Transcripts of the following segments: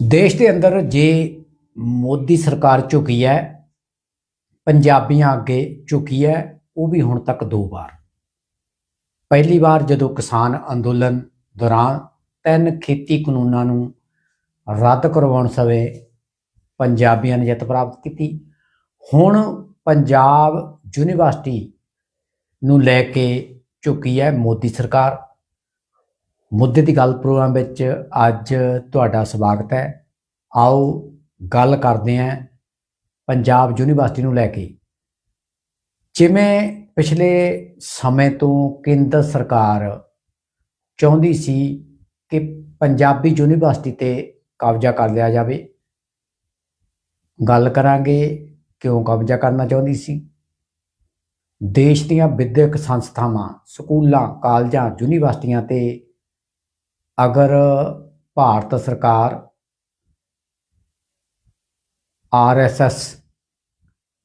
ਦੇਸ਼ ਦੇ ਅੰਦਰ ਜੇ ਮੋਦੀ ਸਰਕਾਰ ਝੁਕੀ ਹੈ, ਪੰਜਾਬੀਆਂ ਅੱਗੇ ਝੁਕੀ ਹੈ, ਉਹ ਵੀ ਹੁਣ ਤੱਕ ਦੋ ਵਾਰ। ਪਹਿਲੀ ਵਾਰ ਜਦੋਂ ਕਿਸਾਨ ਅੰਦੋਲਨ ਦੌਰਾਨ ਤਿੰਨ ਖੇਤੀ ਕਾਨੂੰਨਾਂ ਨੂੰ ਰੱਦ ਕਰਵਾਉਣ ਸਮੇਂ ਪੰਜਾਬੀਆਂ ਨੇ ਜਿੱਤ ਪ੍ਰਾਪਤ ਕੀਤੀ, ਹੁਣ ਪੰਜਾਬ ਯੂਨੀਵਰਸਿਟੀ ਨੂੰ ਲੈ ਕੇ ਝੁਕੀ ਹੈ ਮੋਦੀ ਸਰਕਾਰ। ਮੁੱਦੇ ਦੀ ਗੱਲ ਪ੍ਰੋਗਰਾਮ ਵਿੱਚ ਅੱਜ ਤੁਹਾਡਾ ਸਵਾਗਤ ਹੈ। ਆਓ ਗੱਲ ਕਰਦੇ ਹਾਂ ਪੰਜਾਬ ਯੂਨੀਵਰਸਿਟੀ ਨੂੰ ਲੈ ਕੇ। ਜਿਵੇਂ ਪਿਛਲੇ ਸਮੇਂ ਤੋਂ ਕੇਂਦਰ ਸਰਕਾਰ ਚਾਹੁੰਦੀ ਸੀ ਕਿ ਪੰਜਾਬੀ ਯੂਨੀਵਰਸਿਟੀ ਤੇ ਕਬਜ਼ਾ ਕਰ ਲਿਆ ਜਾਵੇ। ਗੱਲ ਕਰਾਂਗੇ ਕਿਉਂ ਕਬਜ਼ਾ ਕਰਨਾ ਚਾਹੁੰਦੀ ਸੀ। ਦੇਸ਼ ਦੀਆਂ ਵਿਦਿਅਕ ਸੰਸਥਾਵਾਂ, ਸਕੂਲਾਂ, ਕਾਲਜਾਂ, ਯੂਨੀਵਰਸਿਟੀਆਂ ਤੇ ਅਗਰ ਭਾਰਤ ਸਰਕਾਰ ਆਰਐਸਐਸ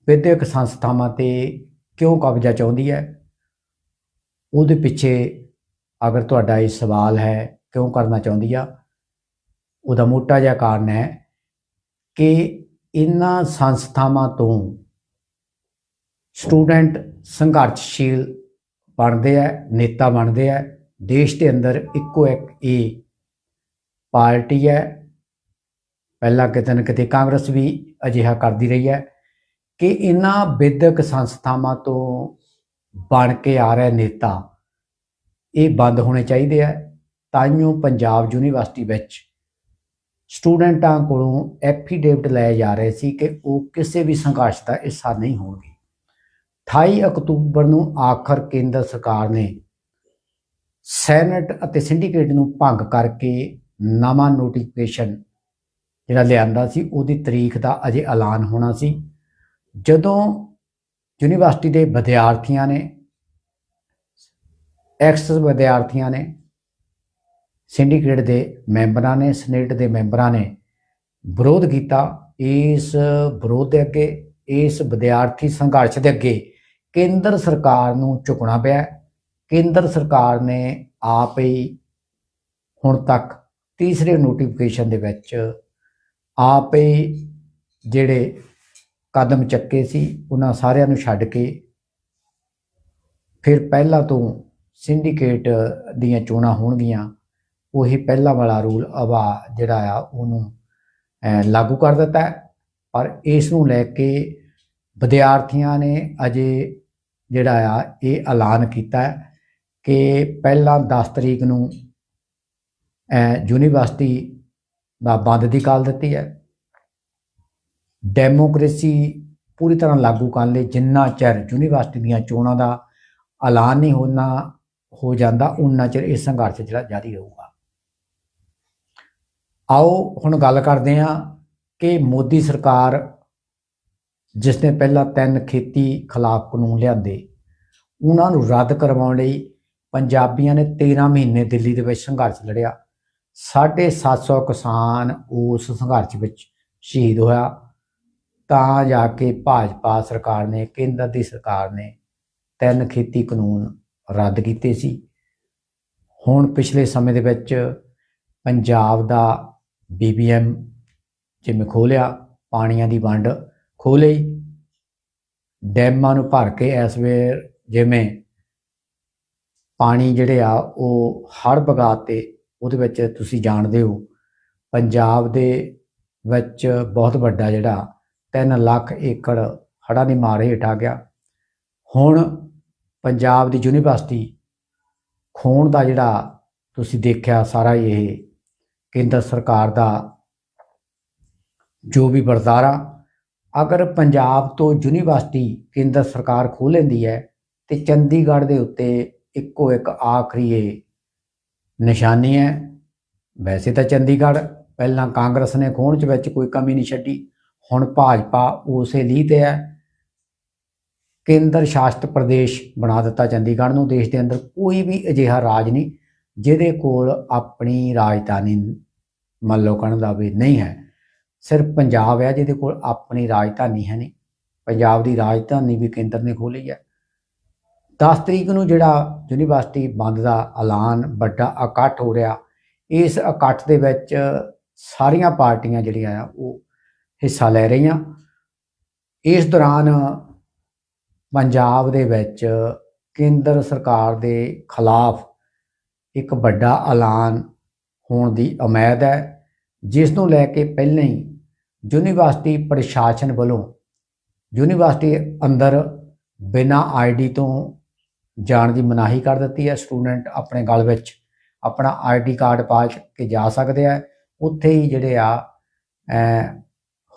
ਵਿਦਿਅਕ ਸੰਸਥਾਵਾਂ ਤੇ ਕਿਉਂ ਕਬਜ਼ਾ ਚਾਹੁੰਦੀ ਹੈ, ਉਹਦੇ ਪਿੱਛੇ ਅਗਰ ਤੁਹਾਡਾ ਇਹ ਸਵਾਲ ਹੈ, ਕਿਉਂ ਕਰਨਾ ਚਾਹੁੰਦੀ ਆ, ਉਹਦਾ ਮੋਟਾ ਜਿਹਾ ਕਾਰਨ ਹੈ ਕਿ ਇਨ੍ਹਾਂ ਸੰਸਥਾਵਾਂ ਤੋਂ ਸਟੂਡੈਂਟ ਸੰਘਰਸ਼ੀਲ ਬਣਦੇ ਆ, ਨੇਤਾ ਬਣਦੇ ਆ ਦੇਸ਼ ਦੇ ਅੰਦਰ ਇੱਕੋ ਇੱਕ ਇਹ ਪਾਰਟੀ ਹੈ। ਪਹਿਲਾਂ ਕਿਤੇ ਨਾ ਕਿਤੇ ਕਾਂਗਰਸ ਵੀ ਅਜਿਹਾ ਕਰਦੀ ਰਹੀ ਹੈ ਕਿ ਇਹਨਾਂ ਵਿਦਿਅਕ ਸੰਸਥਾਵਾਂ ਤੋਂ ਬਣ ਕੇ ਆ ਰਹੇ ਨੇਤਾ ਇਹ ਬੰਦ ਹੋਣੇ ਚਾਹੀਦੇ ਆ। ਤਾਈਓ ਪੰਜਾਬ ਯੂਨੀਵਰਸਿਟੀ ਵਿੱਚ ਸਟੂਡੈਂਟਾਂ ਕੋਲੋਂ ਐਫੀਡੇਵਿਟ ਲਏ ਜਾ ਰਹੇ ਸੀ ਕਿ ਉਹ ਕਿਸੇ ਵੀ ਸੰਘਰਸ਼ ਦਾ ਹਿੱਸਾ ਨਹੀਂ ਹੋਣਗੇ। 28 ਅਕਤੂਬਰ ਨੂੰ ਆਖਰ ਕੇਂਦਰ ਸਰਕਾਰ ਨੇ ਸੈਨੇਟ ਅਤੇ ਸਿੰਡੀਕੇਟ ਨੂੰ ਭੰਗ ਕਰਕੇ ਨਵਾਂ ਨੋਟੀਫਿਕੇਸ਼ਨ ਜਿਹੜਾ ਲਿਆਂਦਾ ਸੀ, ਉਹਦੀ ਤਰੀਕ ਦਾ ਅਜੇ ਐਲਾਨ ਹੋਣਾ ਸੀ। ਜਦੋਂ ਯੂਨੀਵਰਸਿਟੀ ਦੇ ਵਿਦਿਆਰਥੀਆਂ ਨੇ ਐਕਸ ਵਿਦਿਆਰਥੀਆਂ ਨੇ, ਸਿੰਡੀਕੇਟ ਦੇ ਮੈਂਬਰਾਂ ਨੇ, ਸਨੇਟ ਦੇ ਮੈਂਬਰਾਂ ਨੇ ਵਿਰੋਧ ਕੀਤਾ, ਇਸ ਵਿਰੋਧ ਦੇ ਅੱਗੇ, ਇਸ ਵਿਦਿਆਰਥੀ ਸੰਘਰਸ਼ ਦੇ ਅੱਗੇ ਕੇਂਦਰ ਸਰਕਾਰ ਨੂੰ ਝੁਕਣਾ ਪਿਆ। ਕੇਂਦਰ ਸਰਕਾਰ ਨੇ ਆਪ ਹੀ ਹੁਣ ਤੱਕ ਤੀਸਰੇ ਨੋਟੀਫਿਕੇਸ਼ਨ ਦੇ ਵਿੱਚ ਆਪ ਹੀ ਜਿਹੜੇ ਕਦਮ ਚੱਕੇ ਸੀ, ਉਹਨਾਂ ਸਾਰਿਆਂ ਨੂੰ ਛੱਡ ਕੇ ਫਿਰ ਪਹਿਲਾਂ ਤੋਂ ਸਿੰਡੀਕੇਟ ਦੀਆਂ ਚੋਣਾਂ ਹੋਣਗੀਆਂ, ਉਹੀ ਪਹਿਲਾਂ ਵਾਲਾ ਰੂਲ ਅਵਾ ਜਿਹੜਾ ਆ, ਉਹਨੂੰ ਲਾਗੂ ਕਰ ਦਿੱਤਾ ਪਰ ਇਸ ਨੂੰ ਲੈ ਕੇ ਵਿਦਿਆਰਥੀਆਂ ਨੇ ਅਜੇ ਜਿਹੜਾ ਆ, ਇਹ ਐਲਾਨ ਕੀਤਾ ਹੈ ਕਿ ਪਹਿਲਾਂ 10 ਤਰੀਕ ਨੂੰ ਯੂਨੀਵਰਸਿਟੀ ਦਾ ਬੰਦ ਦੀ ਕਾਲ ਦਿੱਤੀ ਹੈ। ਡੈਮੋਕ੍ਰੇਸੀ ਪੂਰੀ ਤਰ੍ਹਾਂ ਲਾਗੂ ਕਰਨ ਲਈ ਜਿੰਨਾ ਚਿਰ ਯੂਨੀਵਰਸਿਟੀ ਦੀਆਂ ਚੋਣਾਂ ਦਾ ਐਲਾਨ ਨਹੀਂ ਹੋਣਾ, ਹੋ ਜਾਂਦਾ ਉਨਾ ਚਿਰ ਇਹ ਸੰਘਰਸ਼ ਜਿਹੜਾ ਜਾਰੀ ਰਹੂਗਾ। ਆਓ ਹੁਣ ਗੱਲ ਕਰਦੇ ਹਾਂ ਕਿ ਮੋਦੀ ਸਰਕਾਰ ਜਿਸ ਨੇ ਪਹਿਲਾਂ ਤਿੰਨ ਖੇਤੀ ਖਿਲਾਫ ਕਾਨੂੰਨ ਲਿਆਂਦੇ, ਉਹਨਾਂ ਨੂੰ ਰੱਦ ਕਰਵਾਉਣ ਲਈ ਪੰਜਾਬੀਆਂ ਨੇ 13 ਮਹੀਨੇ ਦਿੱਲੀ ਦੇ ਵਿੱਚ ਸੰਘਰਸ਼ ਲੜਿਆ। 750 ਕਿਸਾਨ ਉਸ ਸੰਘਰਸ਼ ਵਿੱਚ ਸ਼ਹੀਦ ਹੋਇਆ। ਤਾਂ ਜਾ ਕੇ ਭਾਜਪਾ ਸਰਕਾਰ ਨੇ, ਕੇਂਦਰ ਦੀ ਸਰਕਾਰ ਨੇ ਤਿੰਨ ਖੇਤੀ ਕਾਨੂੰਨ ਰੱਦ ਕੀਤੇ ਸੀ। ਹੁਣ ਪਿਛਲੇ ਸਮੇਂ ਦੇ ਵਿੱਚ ਪੰਜਾਬ ਦਾ ਬੀਬੀਐਮ ਜਿਵੇਂ ਖੋਲਿਆ, ਪਾਣੀਆਂ ਦੀ ਵੰਡ ਖੋਲੀ ਡੈਮਾਂ ਨੂੰ ਭਰ ਕੇ ਇਸ ਵੇਰ ਜਿਵੇਂ ਪਾਣੀ ਜਿਹੜੇ ਆ ਉਹ ਹੜ ਬਗਾਤੇ ਉਹਦੇ ਵਿੱਚ ਤੁਸੀਂ ਜਾਣਦੇ ਹੋ। ਪੰਜਾਬ ਦੇ ਵਿੱਚ ਬਹੁਤ ਵੱਡਾ ਜਿਹੜਾ 3 ਲੱਖ ਏਕੜ ਹੜ੍ਹਾਂ ਦੀ ਮਾਰ ਹੇਠ ਆ ਗਿਆ। ਹੁਣ ਪੰਜਾਬ ਦੀ ਯੂਨੀਵਰਸਿਟੀ ਖੋਣ ਦਾ ਜਿਹੜਾ ਤੁਸੀਂ ਦੇਖਿਆ ਸਾਰਾ ਇਹ ਕੇਂਦਰ ਸਰਕਾਰ ਦਾ ਜੋ ਵੀ ਵਰਤਾਰਾ, ਅਗਰ ਪੰਜਾਬ ਤੋਂ ਯੂਨੀਵਰਸਿਟੀ ਕੇਂਦਰ ਸਰਕਾਰ ਖੋਹ ਲੈਂਦੀ ਹੈ ਤੇ ਚੰਡੀਗੜ੍ਹ ਦੇ ਉੱਤੇ ਇੱਕੋ ਇੱਕ ਆਖਰੀ ਇਹ ਨਿਸ਼ਾਨੀ ਹੈ। ਵੈਸੇ ਤਾਂ ਚੰਡੀਗੜ੍ਹ ਪਹਿਲਾਂ ਕਾਂਗਰਸ ਨੇ ਖੋਣ ਚ ਵਿੱਚ ਕੋਈ ਕਮੀ ਨਹੀਂ ਛੱਡੀ, ਹੁਣ ਭਾਜਪਾ ਉਸੇ ਲੀਹ ਤੇ ਹੈ। ਕੇਂਦਰ ਸ਼ਾਸਤ ਪ੍ਰਦੇਸ਼ ਬਣਾ ਦਿੱਤਾ ਚੰਡੀਗੜ੍ਹ ਨੂੰ, ਦੇਸ਼ ਦੇ ਅੰਦਰ ਕੋਈ ਵੀ ਅਜਿਹਾ ਰਾਜ ਨਹੀਂ ਜਿਹਦੇ ਕੋਲ ਆਪਣੀ ਰਾਜਧਾਨੀ ਮੰਨ ਲਓ ਕਹਿਣ ਦਾ ਵੀ ਨਹੀਂ ਹੈ। ਸਿਰਫ ਪੰਜਾਬ ਹੈ ਜਿਹਦੇ ਕੋਲ ਆਪਣੀ ਰਾਜਧਾਨੀ ਹੈ ਨਹੀਂ। ਪੰਜਾਬ ਦੀ ਰਾਜਧਾਨੀ ਵੀ ਕੇਂਦਰ ਨੇ ਖੋਲੀ ਹੈ। 10 ਤਰੀਕ ਨੂੰ ਜਿਹੜਾ ਯੂਨੀਵਰਸਿਟੀ ਬੰਦ ਦਾ ਐਲਾਨ ਵੱਡਾ ਇਕੱਠ ਹੋ ਰਿਹਾ, ਇਸ ਇਕੱਠ ਦੇ ਵਿੱਚ ਸਾਰੀਆਂ ਪਾਰਟੀਆਂ ਜਿਹੜੀਆਂ ਆ, ਉਹ ਹਿੱਸਾ ਲੈ ਰਹੀਆਂ। ਇਸ ਦੌਰਾਨ ਪੰਜਾਬ ਦੇ ਵਿੱਚ ਕੇਂਦਰ ਸਰਕਾਰ ਦੇ ਖਿਲਾਫ ਇੱਕ ਵੱਡਾ ਐਲਾਨ ਹੋਣ ਦੀ ਉਮੀਦ ਹੈ, ਜਿਸ ਨੂੰ ਲੈ ਕੇ ਪਹਿਲਾਂ ਹੀ ਯੂਨੀਵਰਸਿਟੀ ਪ੍ਰਸ਼ਾਸਨ ਵੱਲੋਂ ਯੂਨੀਵਰਸਿਟੀ ਅੰਦਰ ਬਿਨਾਂ ਆਈਡੀ ਤੋਂ ਜਾਣ ਦੀ ਮਨਾਹੀ ਕਰ ਦਿੱਤੀ ਹੈ ਸਟੂਡੈਂਟ ਆਪਣੇ ਗਲ ਵਿੱਚ। ਆਪਣਾ ਆਈਡੀ ਕਾਰਡ ਪਾ ਕੇ ਜਾ ਸਕਦੇ ਆ। ਉੱਥੇ ਹੀ ਜਿਹੜੇ ਆ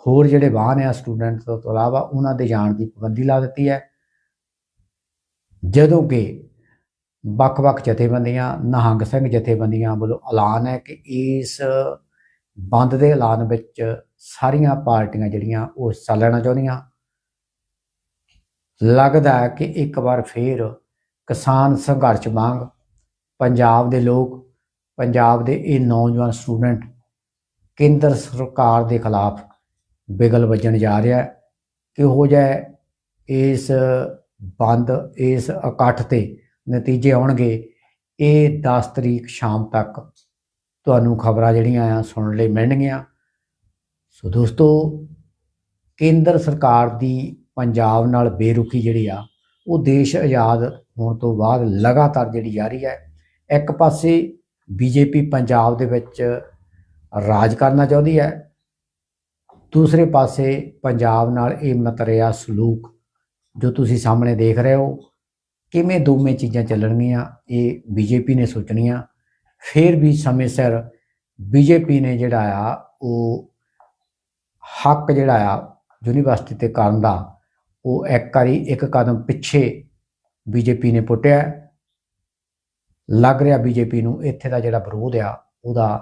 ਹੋਰ ਜਿਹੜੇ ਵਾਹਨ ਆ ਸਟੂਡੈਂਟ ਤੋਂ ਇਲਾਵਾ ਉਹਨਾਂ ਦੇ ਜਾਣ ਦੀ ਪਾਬੰਦੀ ਲਾ ਦਿੱਤੀ ਹੈ। ਜਦੋਂ ਕਿ ਵੱਖ-ਵੱਖ ਜਥੇਬੰਦੀਆਂ, ਨਿਹੰਗ ਸਿੰਘ ਜਥੇਬੰਦੀਆਂ ਵੱਲੋਂ ਐਲਾਨ ਹੈ ਕਿ ਇਸ ਬੰਦ ਦੇ ਐਲਾਨ ਵਿੱਚ ਸਾਰੀਆਂ ਪਾਰਟੀਆਂ ਜਿਹੜੀਆਂ ਉਹ ਹਿੱਸਾ ਲੈਣਾ ਚਾਹੁੰਦੀਆਂ। ਲੱਗਦਾ ਹੈ ਕਿ ਇੱਕ ਵਾਰ ਫੇਰ ਕਿਸਾਨ ਸੰਘਰਸ਼ ਵਾਂਗ ਪੰਜਾਬ ਦੇ ਲੋਕ, ਪੰਜਾਬ ਦੇ ਇਹ ਨੌਜਵਾਨ ਸਟੂਡੈਂਟ ਕੇਂਦਰ ਸਰਕਾਰ ਦੇ ਖਿਲਾਫ ਬਿਗਲ ਵੱਜਣ ਜਾ ਰਿਹਾ ਹੈ। ਕਿ ਹੋ? ਇਸ ਬੰਦ, ਇਸ ਇਕੱਠ ਤੇ ਨਤੀਜੇ ਆਉਣਗੇ। ਇਹ 10 ਤਰੀਕ ਸ਼ਾਮ ਤੱਕ ਤੁਹਾਨੂੰ ਖਬਰਾਂ ਜਿਹੜੀਆਂ ਆ ਸੁਣਨ ਲਈ ਮਿਲਣਗੀਆਂ। ਸੋ ਦੋਸਤੋ, ਕੇਂਦਰ ਸਰਕਾਰ ਦੀ ਪੰਜਾਬ ਨਾਲ ਬੇਰੁਖੀ ਜਿਹੜੀ ਆ, ਉਹ ਦੇਸ਼ ਆਜ਼ਾਦ ਹੋਣ ਤੋਂ ਬਾਅਦ ਲਗਾਤਾਰ ਜਿਹੜੀ ਜਾਰੀ ਹੈ, ਇੱਕ ਪਾਸੇ ਬੀਜੇਪੀ ਪੰਜਾਬ ਦੇ ਵਿੱਚ ਰਾਜ ਕਰਨਾ ਚਾਹੁੰਦੀ ਹੈ, ਦੂਸਰੇ ਪਾਸੇ ਪੰਜਾਬ ਨਾਲ ਇਹ ਮਤਰਿਆ ਸਲੂਕ ਜੋ ਤੁਸੀਂ ਸਾਹਮਣੇ ਦੇਖ ਰਹੇ ਹੋ, ਕਿਵੇਂ ਦੋਵੇਂ ਚੀਜ਼ਾਂ ਚੱਲਣਗੀਆਂ, ਇਹ ਬੀਜੇਪੀ ਨੇ ਸੋਚਣੀਆਂ, ਫਿਰ ਵੀ ਸਮੇਂ ਸਿਰ ਬੀਜੇਪੀ ਨੇ ਜਿਹੜਾ ਆ, ਉਹ ਹੱਕ ਜਿਹੜਾ ਆ ਯੂਨੀਵਰਸਿਟੀ ਤੇ ਕਰਨ ਦਾ, ਉਹ ਇੱਕ ਵਾਰੀ ਇੱਕ ਕਦਮ ਪਿੱਛੇ ਬੀਜੇਪੀ ਨੇ ਪੁੱਟਿਆ। ਲੱਗ ਰਿਹਾ ਬੀਜੇਪੀ ਨੂੰ ਇੱਥੇ ਦਾ ਜਿਹੜਾ ਵਿਰੋਧ ਆ, ਉਹਦਾ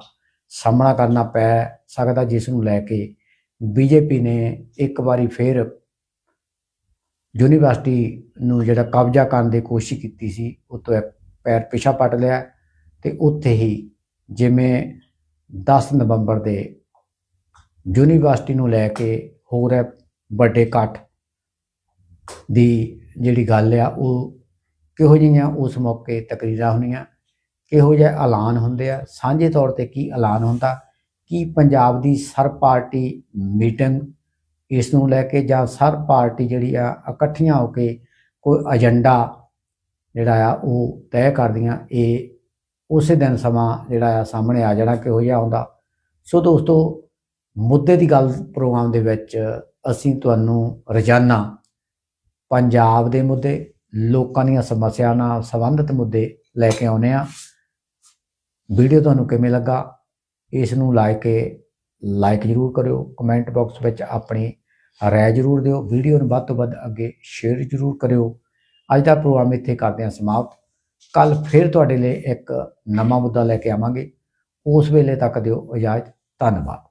ਸਾਹਮਣਾ ਕਰਨਾ ਪੈ ਸਕਦਾ, ਜਿਸ ਨੂੰ ਲੈ ਕੇ ਬੀਜੇਪੀ ਨੇ ਇੱਕ ਵਾਰੀ ਫੇਰ ਯੂਨੀਵਰਸਿਟੀ ਨੂੰ ਜਿਹੜਾ ਕਬਜ਼ਾ ਕਰਨ ਦੀ ਕੋਸ਼ਿਸ਼ ਕੀਤੀ ਸੀ, ਉਹ ਤੋਂ ਪੈਰ ਪਿਛਾ ਪੱਟ ਲਿਆ ਤੇ ਉੱਥੇ ਹੀ ਜਿਵੇਂ 10 ਨਵੰਬਰ ਦੇ ਯੂਨੀਵਰਸਿਟੀ ਨੂੰ ਲੈ ਕੇ ਹੋ ਰਿਹਾ ਵੱਡੇ ਇਕੱਠ ਦੀ ਜਿਹੜੀ ਗੱਲ ਆ, ਉਹ ਕਿਹੋ ਜਿਹੀਆਂ ਉਸ ਮੌਕੇ ਤਕਰੀਰਾਂ ਹੋਣੀਆਂ ਕਿਹੋ ਜਿਹੇ ਐਲਾਨ ਹੁੰਦੇ ਆ, ਸਾਂਝੇ ਤੌਰ ਤੇ ਕੀ ਐਲਾਨ ਹੁੰਦਾ, ਕੀ ਪੰਜਾਬ ਦੀ ਸਰ ਪਾਰਟੀ ਮੀਟਿੰਗ ਇਸ ਨੂੰ ਲੈ ਕੇ ਜਾਂ ਸਰ ਪਾਰਟੀ ਜਿਹੜੀ ਆ, ਇਕੱਠੀਆਂ ਹੋ ਕੇ ਕੋਈ ਏਜੰਡਾ ਜਿਹੜਾ ਆ, ਉਹ ਤੈਅ ਕਰਦੀਆਂ, ਇਹ ਉਸੇ ਦਿਨ ਸਮਾਂ ਜਿਹੜਾ ਆ ਸਾਹਮਣੇ ਆ ਜਾਣਾ ਕਿਹੋ ਜਿਹਾ ਹੁੰਦਾ। ਸੋ ਦੋਸਤੋ, ਮੁੱਦੇ ਦੀ ਗੱਲ ਪ੍ਰੋਗਰਾਮ ਦੇ ਵਿੱਚ ਅਸੀਂ ਤੁਹਾਨੂੰ ਰੋਜ਼ਾਨਾ ਪੰਜਾਬ ਦੇ ਮੁੱਦੇ, ਲੋਕਾਂ ਦੀਆਂ ਸਮੱਸਿਆਵਾਂ ਨਾਲ ਸੰਬੰਧਿਤ ਮੁੱਦੇ ਲੈ ਕੇ ਆਉਨੇ ਆ ਵੀਡੀਓ ਤੁਹਾਨੂੰ ਕਿਵੇਂ ਲੱਗਾ? ਇਸ ਨੂੰ ਲਾਈਕ ਕੇ ਲਾਈਕ ਜ਼ਰੂਰ ਕਰਿਓ। ਕਮੈਂਟ ਬਾਕਸ ਵਿੱਚ ਆਪਣੀ ਰਾਏ ਜ਼ਰੂਰ ਦਿਓ। ਵੀਡੀਓ ਨੂੰ ਵੱਧ ਤੋਂ ਵੱਧ ਅੱਗੇ ਸ਼ੇਅਰ ਜ਼ਰੂਰ ਕਰਿਓ। ਅੱਜ ਦਾ ਪ੍ਰੋਗਰਾਮ ਇੱਥੇ ਕਰਦੇ ਹਾਂ ਸਮਾਪਤ। ਕੱਲ ਫਿਰ ਤੁਹਾਡੇ ਲਈ ਇੱਕ ਨਵਾਂ ਮੁੱਦਾ ਲੈ ਕੇ ਆਵਾਂਗੇ। ਉਸ ਵੇਲੇ ਤੱਕ ਦਿਓ ਇਜਾਜ਼ਤ। ਧੰਨਵਾਦ।